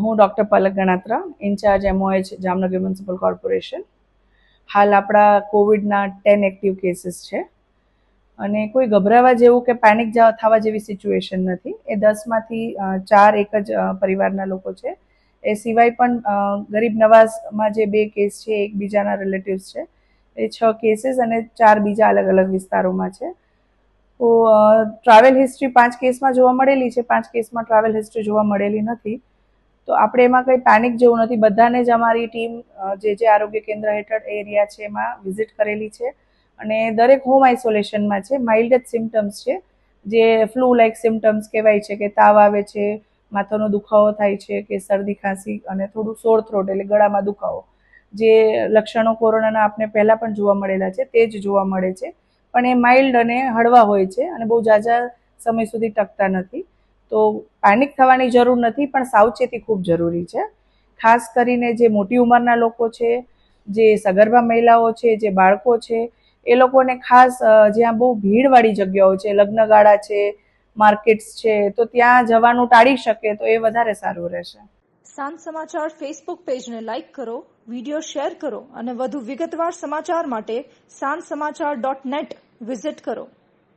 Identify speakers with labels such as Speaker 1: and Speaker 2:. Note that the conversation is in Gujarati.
Speaker 1: હું doctor Palak Ganatra, incharge MOH Jamnagar municipal corporation. હાલ આપણા કોવિડના ટેન એક્ટિવ કેસીસ છે. અને કોઈ ગભરાવા જેવું કે પેનિક થવા જેવી સિચ્યુએશન નથી. એ દસમાંથી ચાર એક જ પરિવારના લોકો છે. એ સિવાય પણ ગરીબ નવાઝમાં જે બે કેસ છે, એકબીજાના રિલેટિવ્સ છે, એ છ કેસીસ અને ચાર બીજા અલગ અલગ વિસ્તારોમાં છે. તો ટ્રાવેલ હિસ્ટ્રી પાંચ કેસમાં જોવા મળેલી છે. પાંચ કેસમાં ટ્રાવેલ હિસ્ટ્રી જોવા મળેલી નથી. તો આપણે એમાં કંઈ પેનિક જેવું નથી. બધાને જ અમારી ટીમ જે જે આરોગ્ય કેન્દ્ર હેઠળ એરિયા છે, એમાં વિઝિટ કરેલી છે. અને દરેક હોમ આઇસોલેશનમાં છે. માઇલ્ડ જ સિમ્ટમ્સ છે. જે ફ્લૂ લાઇક સિમ્ટમ્સ કહેવાય છે કે તાવ આવે છે, માથાનો દુખાવો થાય છે, કે શરદી, ખાંસી અને થોડું સોર થ્રોટ એટલે ગળામાં દુખાવો. જે લક્ષણો કોરોનાના આપને પહેલાં પણ જોવા મળેલા છે, તે જ જોવા મળે છે. પણ એ માઇલ્ડ અને હળવા હોય છે અને બહુ ઝાઝા સમય સુધી ટકતા નથી. તો પેનિક થવાની જરૂર નથી, પણ સાવચેતી ખૂબ જરૂરી છે. ખાસ કરીને જે મોટી ઉંમરના લોકો છે, જે સગર્ભા મહિલાઓ છે, જે બાળકો છે, એ લોકોને ખાસ જ્યાં બહુ ભીડવાળી જગ્યાઓ છે, લગ્નગાળા છે, માર્કેટ્સ છે, તો ત્યાં જવાનું ટાળી શકે તો એ વધારે સારું રહેશે.
Speaker 2: સાંજ સમાચાર ફેસબુક પેજને લાઇક કરો વીડિયો શેર કરો અને વધુ વિગતવાર સમાચાર માટે સાંજ સમાચાર ડોટ નેટ વિઝિટ કરો.